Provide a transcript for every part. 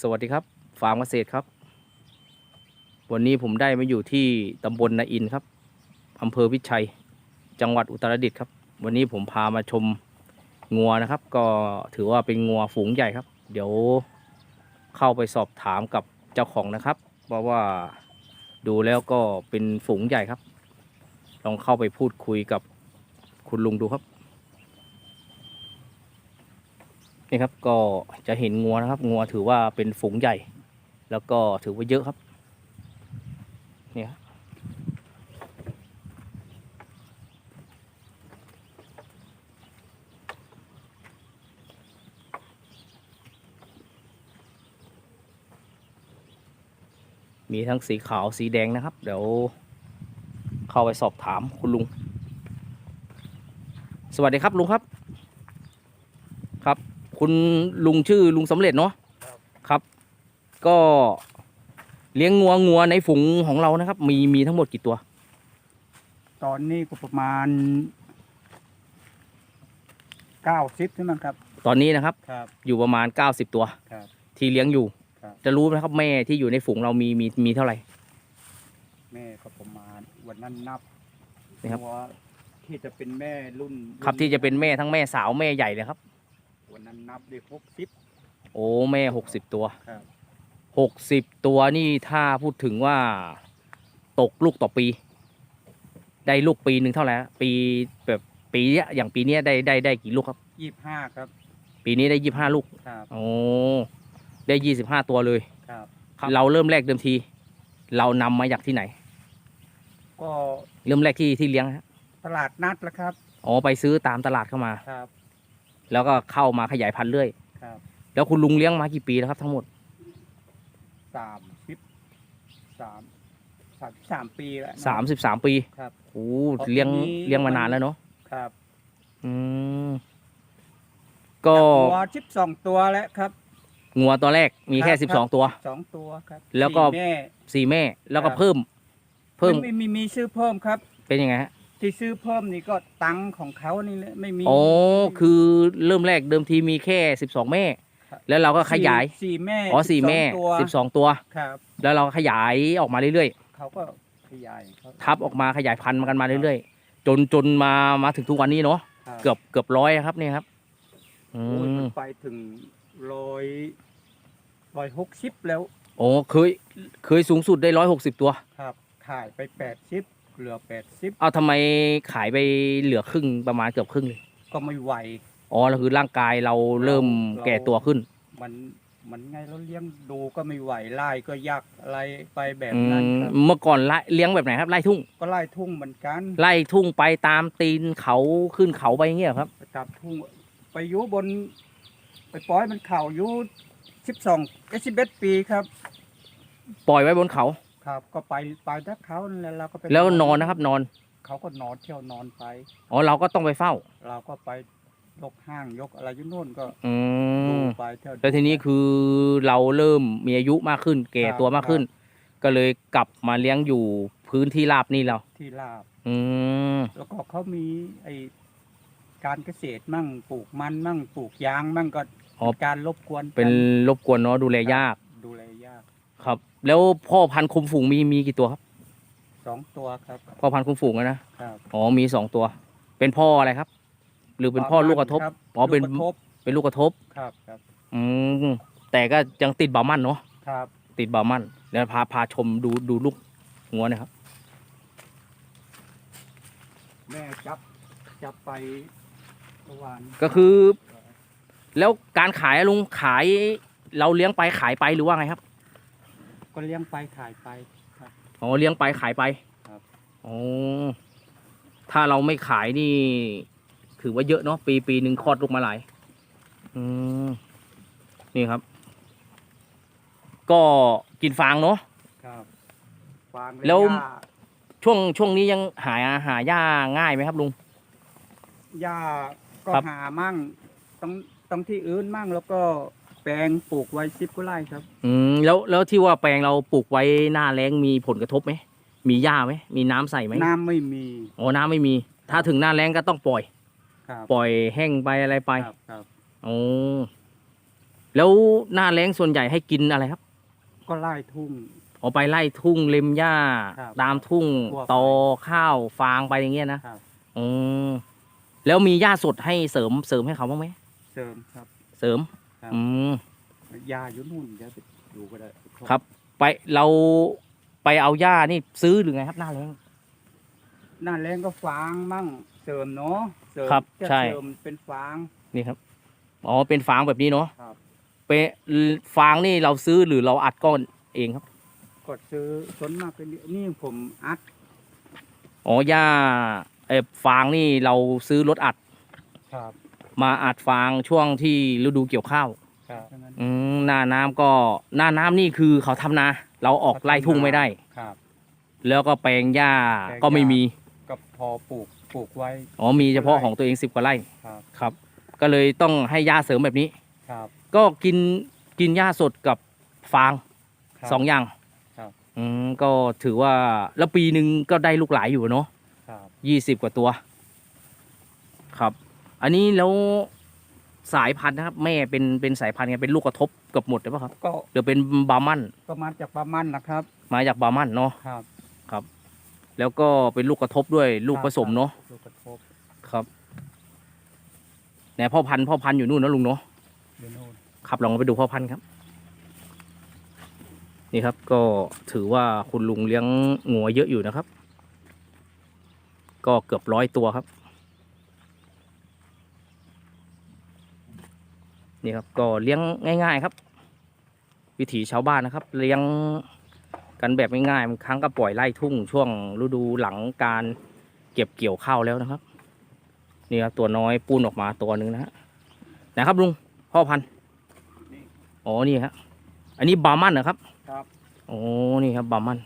สวัสดีครับฟาร์มเกษตรครับ วันนี้ผมได้มาอยู่ที่ตำบลนาอินครับอำเภอวิชัย จังหวัดอุตรดิตถ์ครับ วันนี้ผมพามาชมงัวนะครับ ก็ถือว่าเป็นงัวฝูงใหญ่ครับ เดี๋ยวเข้าไปสอบถามกับเจ้าของนะครับ เพราะว่าดูแล้วก็เป็นฝูงใหญ่ครับ ลองเข้าไปพูดคุยกับคุณลุงดูครับ นี่ครับก็จะเห็นงัวนะครับ งัวถือว่าเป็นฝูงใหญ่ แล้วก็ถือว่าเยอะครับเนี่ยครับมีทั้งสีขาวสีแดงนะครับ เดี๋ยวเข้าไปสอบถามคุณลุง สวัสดีครับลุงครับครับ คุณลุงชื่อลุงสำเร็จเนาะครับ ก็เลี้ยงงัวงัวในฝูงของเรานะครับ มีมีทั้งหมดกี่ตัว ตอนนี้ก็ประมาณเก้าสิบใช่ไหมครับ ตอนนี้นะครับ ครับ อยู่ประมาณ90ตัว ครับ ที่เลี้ยงอยู่ครับจะรู้ไหมครับแม่ที่อยู่ในฝูงเรามีมีมีเท่าไหร่ แม่ก็ประมาณวันนั้นนับนี่ครับหัวที่จะเป็นแม่รุ่นครับที่จะเป็นแม่ทั้งแม่สาวแม่ใหญ่เลยครับ วันนั้นนับได้หกสิบ โอ้แม่60ตัวครับ60ตัวนี่ถ้าพูดถึงว่าตกลูกต่อปี ได้ลูกปีหนึ่งเท่าไหร่ฮะปีแบบปีเนี้ยอย่างปีเนี้ยได้ได้ได้กี่ลูกครับ ยี่สิบห้าครับ ปีนี้ได้25ลูกครับ โอ้ได้ยี่สิบห้าตัวเลยครับ เราเริ่มแรกเดิมที เรานำมาจากที่ไหน ก็เริ่มแรกที่ที่เลี้ยงฮะตลาดนัดแล้วครับ อ๋อไปซื้อตามตลาดเข้ามา ครับ แล้วก็เข้ามาขยายพันธุ์เรื่อยครับแล้วคุณลุงเลี้ยงมากี่ปีแล้วครับทั้งหมดสามสิบสามสามสามปีแล้วนะสามสิบสามปีครับโอ้ออกเลี้ยงปีนี้ เลี้ยงมานานแล้วเนาะครับอืมก็หัวสิบสองตัวแล้วครับ งัวตัวแรกมีแค่ครับ สิบสองตัว สองตัวครับแล้วก็ สี่แม่ สี่แม่แล้วก็ครับ เพิ่ม เพิ่มไม่มีมีซื้อเพิ่มครับ เป็นยังไงฮะ ที่ซื้อเพิ่มนี่ก็ตังค์ของเขานี่แหละไม่มี อ๋อคือเริ่มแรกเดิมทีมีแค่สิบสองแม่ ครับ แล้วเราก็ขยาย สี่สี่แม่อ๋อสี่12แม่ตัวสิบสองตัว ครับแล้วเราขยายออกมาเรื่อยเขาก็ขยายเขาๆ ทับออกมาขยายพันธุ์มากันมาเรื่อยๆ จนจนมามาถึงทุกวันนี้เนาะครับเกือบเกือบร้อยครับเนี่ยครับอืโอ้ยมมันไปถึงร้อยร้อยหกสิบแล้ว โอ้เคยเคยสูงสุดได้ร้อยหกสิบตัว ครับขายไปแปดสิบ เหลือแปดสิบเอาทำไมขายไปเหลือครึ่งประมาณเกือบครึ่งเลยก็ไม่ไหว อ๋อแล้วคือร่างกายเราเริ่มเรา แก่ตัวขึ้น มันมันไงเราเลี้ยงดูก็ไม่ไหวไล่ก็ยากอะไรไปแบบอืนั้นมครับเมื่อก่อนไล่เลี้ยงแบบไหนครับไล่ทุ่งก็ไล่ทุ่งเหมือนกันไล่ทุ่งไปตามตีนเขาขึ้นเขาไปอย่างเงี้ยครับ ไปจับทุ่งไปอยู่บน ไปปล่อยมันเข่าอยู่สิบสองสิบเอ็ดปีครับ ปล่อยไว้บนเขา ครับก็ไปไปทักเขานั่นแหละเราก็ไปแล้วนอนนะครับ นอนเขาก็นอนเที่ยวนอนไปอ๋อเราก็ต้องไปเฝ้า เราก็ไปยกห้างยกอะไรอยู่นู่นก็อืดูมไปเที่ยวแล้วทีนี้คือเราเริ่มมีอายุมากขึ้น แก่ตัวมากขึ้น ก็เลยกลับมาเลี้ยงอยู่พื้นที่ราบนี่เราที่ลาบ อืมแล้วก็เขามีไอการเกษตรมั่งปลูกมันมั่งปลูกยางมั่งก็อ๋อการรบกวนเป็นรบกวนเนาะดูแลยาก ดูแลยาก ครับ แล้วพ่อพันธุ์คุมฝูงมีมีกี่ตัวครับสองตัวครับ พ่อพันธุ์คุมฝูงอะนะครับอ๋อมีสองตัว เป็นพ่ออะไรครับ หรือเป็นพ่อลูกกระทบครับอ๋อเป็นลูกกระทบเป็นลูกกระทบ ครับครับอืมแต่ก็ยังติดบ่ามั่นเนาะครับติดบ่ามั่นเดี๋ยวพาพาชมดูดูลูกงัวหนะครับ แม่จับจับไปเมื่อวานก็คือ แล้วการขายอะลุงขายเราเลี้ยงไปขายไปหรือว่าไงครับ ก็เลี้ยงไปขายไปครับ อ๋อเลี้ยงไปขายไปครับ อ๋อถ้าเราไม่ขายนี่ ถือว่าเยอะเนาะปีปีหนึ่งคลอดลูกมาหลาย อืมนี่ครับ ก็กินฟางเนาะ ครับฟางแล้ว หญ้าช่วงช่วงนี้ยังหาหาหญ้าง่ายไหมครับลุง หญ้าก็ครับ หามั่งต้องต้องที่อื่นมั่งแล้วก็ แปลงปลูกไว้สิบกุไร่ครับ อืมแล้วแล้วที่ว่าแปลงเราปลูกไว้หน้าแล้งมีผลกระทบไหมมีหญ้าไหมมีน้ำใส่ไหมน้ำไม่มีอ๋อน้ำไม่มี ถ้าถึงหน้าแล้งก็ต้องปล่อย ครับปล่อยแห้งไปอะไรไปครับครับ อ๋อแล้วหน้าแล้งส่วนใหญ่ให้กินอะไรครับก็ไล่ทุ่ง ออกไปไล่ทุ่งเล็มหญ้าครับตามทุ่งทั่วไป ตอข้าวฟางไปอย่างเงี้ยนะครับ อืมแล้วมีหญ้าสดให้เสริมเสริมให้เขาบ้างไหมเสริมครับ เสริม ครับ อืม ยาอยู่นู่นจะไปดูก็ได้ครับ ไปเราไปเอาหญ้านี่ซื้อหรือไงครับหน้าแล้งหน้าแรงก็ฟางมั่งเสริมเนาะเสริมครับจะใช่ เสริมเป็นฟาง นี่ครับอ๋อเป็นฟางแบบนี้เนาะครับ เป็นฟางนี่เราซื้อหรือเราอัดก้อนเองครับ กดซื้อสนมากเป็นนี่ผมอัดอ๋อหญ้าเออฟางนี่เราซื้อรถอัด ครับ มาอัดฟางช่วงที่ฤดูเกี่ยวข้าวครับนั้นอืมหน้าน้ำก็หน้าน้ำนี่คือเขาทำนา เราออกไล่ทุ่งไม่ได้ ครับ แล้วก็แปลงหญ้าแปลงหญ้า ก็ไม่มีก็พอปลูกปลูกไว้ อ๋อมีเฉพาะของตัวเองสิบกว่าไร่ครับ ครับ ก็เลยต้องให้หญ้าเสริมแบบนี้ ครับก็กินกินหญ้าสดกับฟางครับ สองอย่างครับ อืมก็ถือว่าแล้วปีหนึ่งก็ได้ลูกหลายอยู่เนาะครับยี่สิบกว่าตัวครับ อันนี้แล้วสายพันธุ์นะครับ แม่เป็นเป็นสายพันธุ์ไงเป็นลูกกระทบเกือบหมดหรือเปล่าครับก็หรือเป็นบาร์มันก็มาจากประมาณนะครับ มาจากบาร์มันเนาะครับแล้วก็เป็นลูกกระทบด้วยลูกผสมเนาะลูกกระทบครับไหนพ่อพันธุ์พ่อพันธุ์อยู่นู่นนะลุงเนาะอยู่นู่นครับลองไปดูพ่อพันธุ์ครับ นี่ครับก็ถือว่าคุณลุงเลี้ยงงัวเยอะอยู่นะครับ ก็เกือบร้อยตัวครับ นี่ครับก็เลี้ยงง่าย ๆครับ วิถีชาวบ้านนะครับ เลี้ยงกันแบบง่ายๆบางครั้งก็ปล่อยไล่ทุ่งช่วงฤดูหลังการเก็บเกี่ยวข้าวแล้วนะครับนี่ครับตัวน้อยปูนออกมาตัวหนึ่งนะฮะนะครับลุงพ่อพันธุ์อ๋อนี่ครับอันนี้บาร์มันเหรอครับครับโอ้นี่ครับบาร์มัน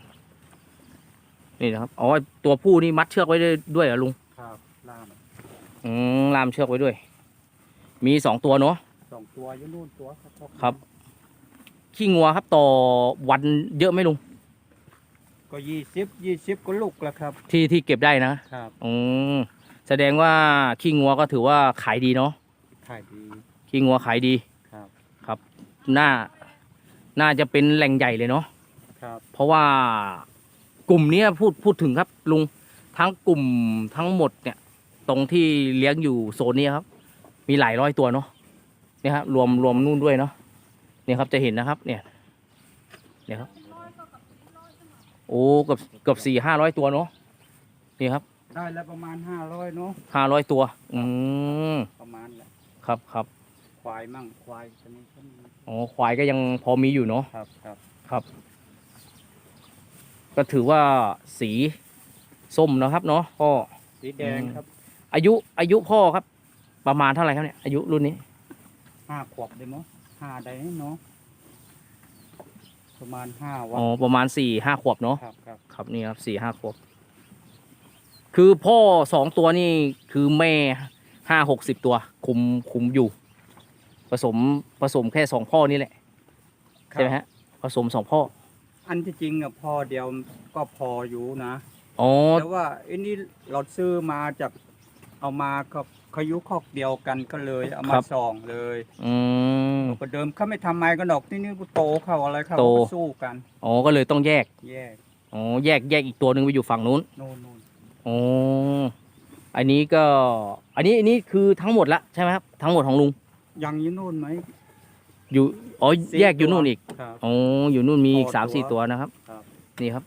นี่นะครับอ๋อตัวผู้นี่มัดเชือกไว้ด้วยด้วยเหรอลุงครับล่ามอืมล่ามเชือกไว้ด้วย มีสองตัวเนาะ สองตัวอยู่นู่นตัวครับครับ ขี้งัวครับต่อวันเยอะไหมลุง ก็ยี่สิบยี่สิบก็ลูกแล้วครับ ที่ที่เก็บได้นะครับอืมแสดงว่าขี้งัวก็ถือว่าขายดีเนาะขายดีขี้งัวขายดีครับน่าน่าจะเป็นแหล่งใหญ่เลยเนาะครับ เพราะว่ากลุ่มเนี้ยพูดพูดถึงครับลุงทั้งกลุ่มทั้งหมดเนี่ย ตรงที่เลี้ยงอยู่โซนนี้ครับ มีหลายร้อยตัวเนาะ เนี่ยครับรวมรวมนู่นด้วยเนาะเนี่ยครับจะเห็นนะครับ เนี่ยเนี่ยครับโอ้เกับเกับสี่ห้าร้อยตัวเนาะนี่ครับ ได้แล้วประมาณห้าร้อยเนาะห้าร้อยตัว อืมประมาณแหละครับครับควายมั่งควายตัวนี้ก็มีอ๋อควายก็ยังพอมีอยู่เนาะครับครับครับ ก็ถือว่าสีส้มนะครับ เนาะพ่อสีแดงครับ อายุอายุพ่อครับ ประมาณเท่าไหร่ครับเนี่ยอายุรุ่นนี้ ห้าขวบได้มั้งห้าได้เนาะประมาณห้าวัอ๋อประมาณสี่ห้าขวบเนาะครับครับครับนี่ครับสี่ห้าขวบ คือพ่อสองตัวนี่คือแม่ห้าหกสิบตัว คุมคุมอยู่ ผสมผสมแค่สองพ่อนี่แหละใช่ไหมฮะผสมสองพ่อ อันที่จริงอะพอเดียวก็พออยู่นะอ๋อแต่ว่าไอ้นี่เราซื้อมาจากเอามาก็ เขายุคอกเดียวกันก็เลยเอามาส่องเลยอืม ก็เดิมเขาไม่ทำไมกันดอกที่นี่ก็โตเขาอะไรเขาโต ก็สู้กัน อ๋อก็เลยต้องแยกแยกอ๋อแยกแยกอีกตัวหนึ่งไปอยู่ฝั่งนู้นโน่นนู่นอ๋ออันนี้ก็ อันนี้อันนี้คือทั้งหมดละใช่ไหมครับทั้งหมดของลุงยังอยี่นู่นไหม อยู่อ๋อสี่แยกอยู่ตัว นู่นอีกครับ อ๋ออยู่นู่นมีอีกต่อสามสี่ตัตัววนะครับครับ นี่ครับ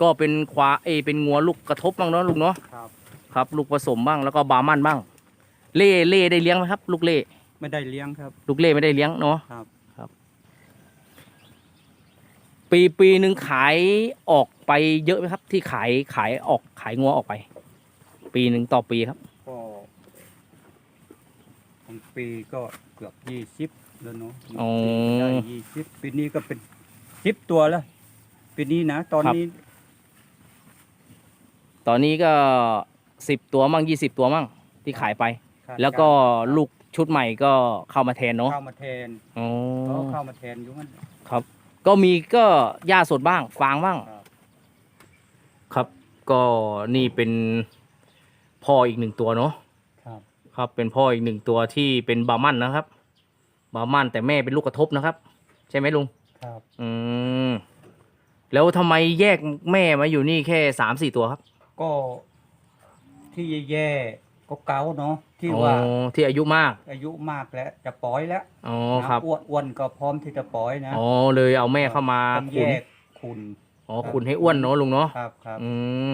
ก็เป็นควาเอยเป็นงัวลูกกระทบบ้างเนาะลุงเนาะครับ ครับ ลูกผสมบ้างแล้วก็บาร์มันบ้าง เล่เล่ได้เลี้ยงไหมครับ ลูกเล่ไม่ได้เลี้ยงครับ ลูกเล่ไม่ได้เลี้ยงเนาะครับครับ ปีปีหนึ่งขายออกไปเยอะไหมครับ ที่ขายขายออกขายงัวออกไป ปีหนึ่งต่อปีครับก็ของปีก็เกือบยี่สิบแล้วเนาะอ๋อ ได้ยี่สิบปีนี้ก็เป็นสิบตัวแล้วปีนี้นะตอนครับ นี้ ตอนนี้ก็ สิบตัวมั่งยี่สิบตัวมั่งที่ขายไป ขาดแล้วก็ารลูกชุดใหม่ก็เข้ามาแทนเนาะเข้ามาแทนอ๋อก็เข้ามาแทนอยู่มันครับก็มีก็หญ้าสดบ้างฟางบ้าง ครับ ครับก็นี่เป็นพ่ออีกหนึ่งตัวเนาะ ครับครับเป็นพ่ออีกหนึ่งตัวที่เป็นบาร์มันนะครับ บามันแต่แม่เป็นลูกกระทบนะครับ ใช่ไหมลุงครับอืมแล้วทำไมแยกแม่มาอยู่นี่แค่สามสี่ตัวครับ ก็ ที่แย่ๆก็เกาเนาะที่ว่าอ๋อที่อายุมากอายุมากแล้วจะปล่อยแล้วอ๋อครับนะอ้วนอ้วนก็พร้อมที่จะปล่อยนะอ๋อเลยเอาแม่เข้ามาต้องขุแยนกคุณอ๋อขุนให้อ้วนเนาะลุงเนาะครับครับอืม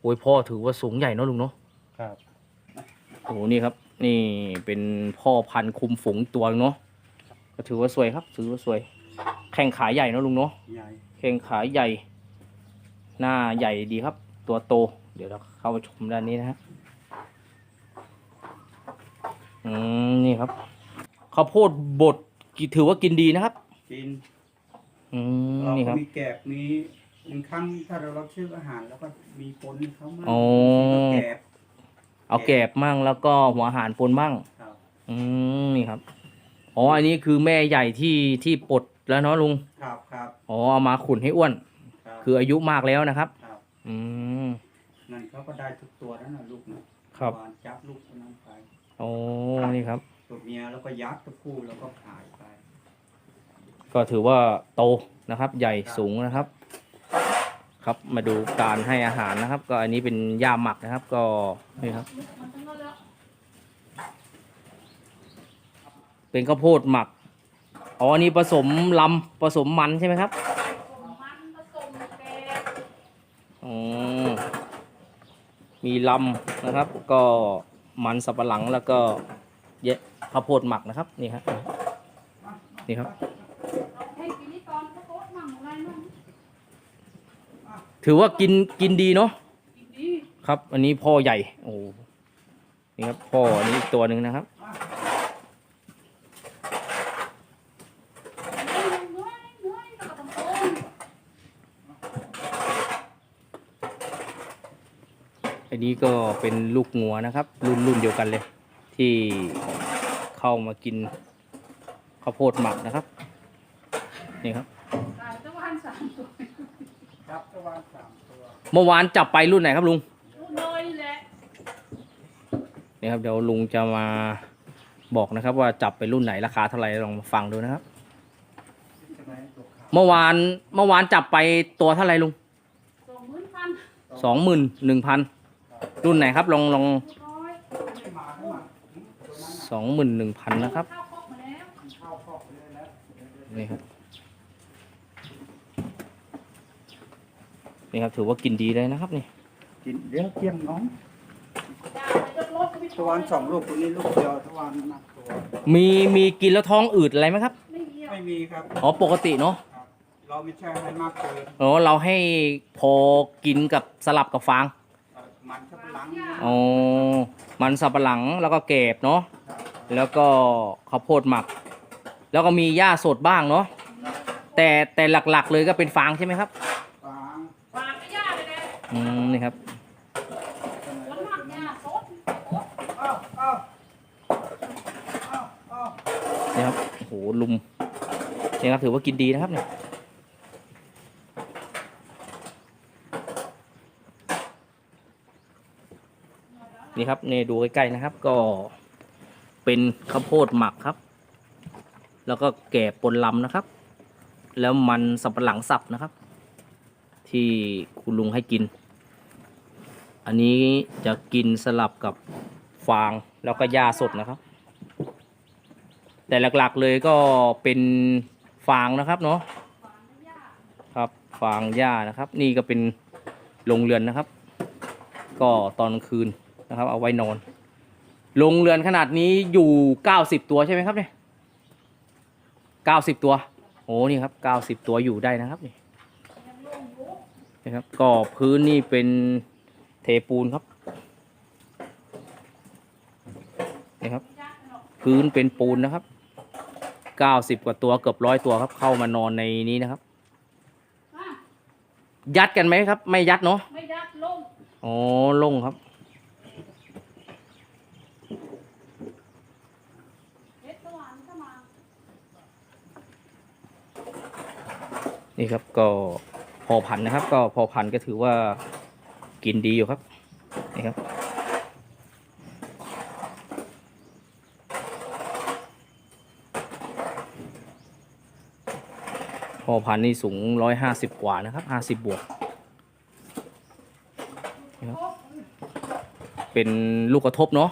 โอ้ยพ่อถือว่าสูงใหญ่เนาะลุงเนาะ ครับ โอ้โหนี่ครับ นี่เป็นพ่อพันธุ์คุมฝูงอีกตัวหนึ่งเนาะก็ถือว่าสวยครับ ถือว่าสวย แข้งขาใหญ่เนาะลุงเนาะใหญ่แข้งขาใหญ่ หน้าใหญ่ดีครับ ตัวโต เดี๋ยวเราเข้ามาชมด้านนี้นะฮะอืมนี่ครับข้าวโพดบดกี่ถือว่ากินดีนะครับ กินอืมเรานี่คก็รับ มีแกบมีบางครั้งถ้าเราเราซื้ออาหารแล้วก็มีปนให้เขามาอ๋อแกบเอาแกบมั่งแล้วก็หัวอาหารปนมั่ง ครับอืมนี่ครับอ๋ออันนี้คือแม่ใหญ่ที่ที่ปลดแล้วเนาะลุงครับครับอ๋อเอามาขุนให้อ้วน ครับคืออายุมากแล้วนะครับ ครับอืม นั่นเขาก็ได้ทุกตัวนั่นนะลูกนะครับวานจับลูกตัวนั้นไปโอ้นี่ครับ ตัวเมียแล้วก็ยัดตัวผู้แล้วก็ขายไป ก็ถือว่าโตนะครับ ใหญ่สูงนะครับ ครับมาดูการให้อาหารนะครับ ก็อันนี้เป็นหญ้าหมักนะครับ ก็นี่ครับ เป็นข้าวโพดหมักอ๋ออันนี้ผสมลำผสมมันใช่ไหมครับ มันผสมแกง อ๋อ มีลำนะครับ ก็มันสับปะหลังแล้วก็เยะข้าวโพดหมักนะครับนี่ครับนี่ครับเราให้กินนี่ตอนเขาโต๊ะมั่งอะไรมั่งถือว่ากินกินดีเนาะกินดีครับ อันนี้พ่อใหญ่โอ้โหนี่ครับพ่ออันนี้อีกตัวหนึ่งนะครับ น้อยน้อยน้อยแล้วก็ต้องโต อันนี้ก็เป็นลูกงัวนะครับ รุ่นรุ่นเดียวกันเลย ที่เข้ามากินข้าวโพดหมักนะครับ นี่ครับตายตะวันสามตัวจับตะวันสามตัวเมื่อวานจับไปรุ่นไหนครับลุงลูกน้อยแหละนี่ครับเดี๋ยวลุงจะมาบอกนะครับ ว่าจับไปรุ่นไหนราคาเท่าไหร่ลองมาฟังดูนะครับ ใช่ไหมตัวขาวเมื่อวานเมื่อวานจับไปตัวเท่าไหร่ลุงสองหมื่นพันสองหมื่นหนึ่งพัน รุ่นไหนครับลองลองลูกน้อยให้มาให้มาหืมตัวนั้นน่ะสองหมื่นหนึ่งพันนะครับเข้าคอกมาแล้วเข้าคอกไปเลยแล้วนี่ครับ นี่ครับถือว่ากินดีเลยนะครับนี่ กินเดี๋ยวเที่ยงน้องจ้าไปยกรถก็ไม่ตะวันสองลูกตัวนี้ลูกเดียวตะวันหนักตัวมีมีกินแล้วท้องอืดอะไรไหมครับ ไม่เกี่ยวไม่มีครับ อ๋อปกติเนาะครับเราไม่ใช่ให้มากเกินอ๋อเราให้พอกินกับสลับกับฟางเอ่อ มันสับปะหลังอ๋อมันสับปะหลังแล้วก็เก็บเนาะครับแล้วก็ข้าวโพดหมัก แล้วก็มีหญ้าสดบ้างเนาะแต่แต่หลักๆเลยก็เป็นฟางใช่ไหมครับฟางฝากไม่ยากเลยนะอืมนี่ครับ ฝนมากยาสดอ้าวอ้าวอ้าวอ้าวนี่ครับ โอ้โห ลุมนี่ครับ ถือว่ากินดีนะครับเนี่ย นี่ครับเนี่ยดูใกล้ๆนะครับ ก็เป็นข้าวโพดหมักครับ แล้วก็แก่ปนลำนะครับ แล้วมันสับปะหลังสับนะครับ ที่คุณลุงให้กิน อันนี้จะกินสลับกับฟางแล้วก็หญ้าสดนะครับ แต่หลักๆเลยก็เป็นฟางนะครับเนาะครับฟางหญ้านะครับ นี่ก็เป็นโรงเรือนนะครับ ก็ตอนคืน นะครับ เอาไว้นอนโรงเรือนขนาดนี้อยู่เก้าสิบตัวใช่ไหมครับเนี่ยเก้าสิบตัวโอ้นี่ครับเก้าสิบตัวอยู่ได้นะครับนี่ยังโล่งอยู่นะครับก็พื้นนี่เป็นเทปูนครับนี่ครับไม่ยากหรอกพื้นเป็นปูนนะครับ90กว่าตัวเกือบร้อยตัวครับ เข้ามานอนในนี้นะครับอะยัดกันไหมครับ ไม่ยัดเนาะไม่ยากโล่งอ๋อโล่งครับ เฮ็ดสว่างเข้ามา นี่ครับก็พอพันนะครับ ก็พอพันก็ถือว่ากินดีอยู่ครับนี่ครับ พอพันนี่สูงร้อยห้าสิบกว่านะครับห้าสิบบวกเป็นลูกกระทบเนาะ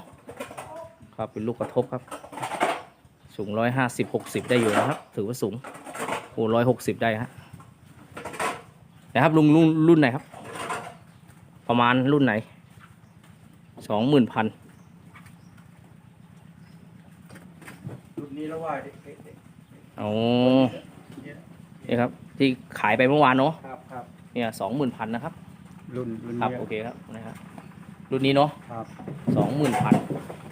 ครับเป็นลูกกระทบครับ สูงร้อยห้าสิบหกสิบได้อยู่นะครับ ถือว่าสูงโอ้ร้อยหกสิบได้ฮะ นะครับลุงรุ่นรุ่นไหนครับ ประมาณรุ่นไหนสองหมื่นพันรุ่นนี้แล้วว่าเด็กอ๋อนี่ครับ ที่ขายไปเมื่อวานเนาะๆครับครับเนี่ยสองหมื่นพันนะครับ รุ่นรุ่นครับนี้โอเคครับนะครับรุ่นนี้เนาะครับสองหมื่นพัน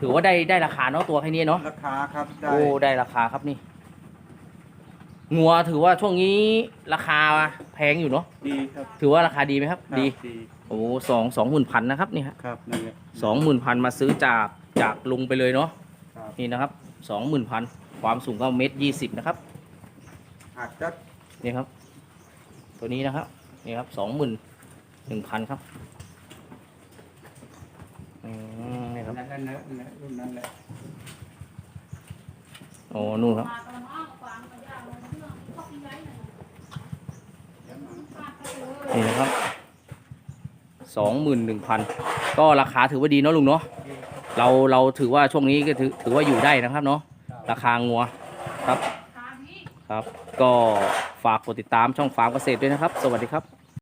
ถือว่าได้ได้ราคาเนาะตัวแค่นี้เนาะราคาครับได้โอ้ได้ราคาครับนี่ งัวถือว่าช่วงนี้ราคาแพงอยู่เนาะดีครับถือว่าราคาดีไหมครับ ครับดี ดีโอ้สองสองหมื่นพันนะครับนี่ฮะครับนั่นแหละสองหมื่นพันมาซื้อจากจากลุงไปเลยเนาะครับนี่นะครับสองหมื่นพันความสูงก็เมตรยี่สิบนะครับ อาจจะนี่ครับ ตัวนี้นะครับ นี่ครับสองหมื่นหนึ่งพันครับอืมนี่ครับนั่นนั่นนั่นนั่นรุ่นนั้นแหละ โอ้นู่นครับ นี่นะครับสองหมื่นหนึ่งพันก็ราคาถือว่าดีเนาะลุงเนาะเราเราถือว่าช่วงนี้ก็ถือถือว่าอยู่ได้นะครับเนาะราคางัวครับครับ ก็ฝากกดติดตามช่องฟาร์มเกษตรด้วยนะครับ สวัสดีครับ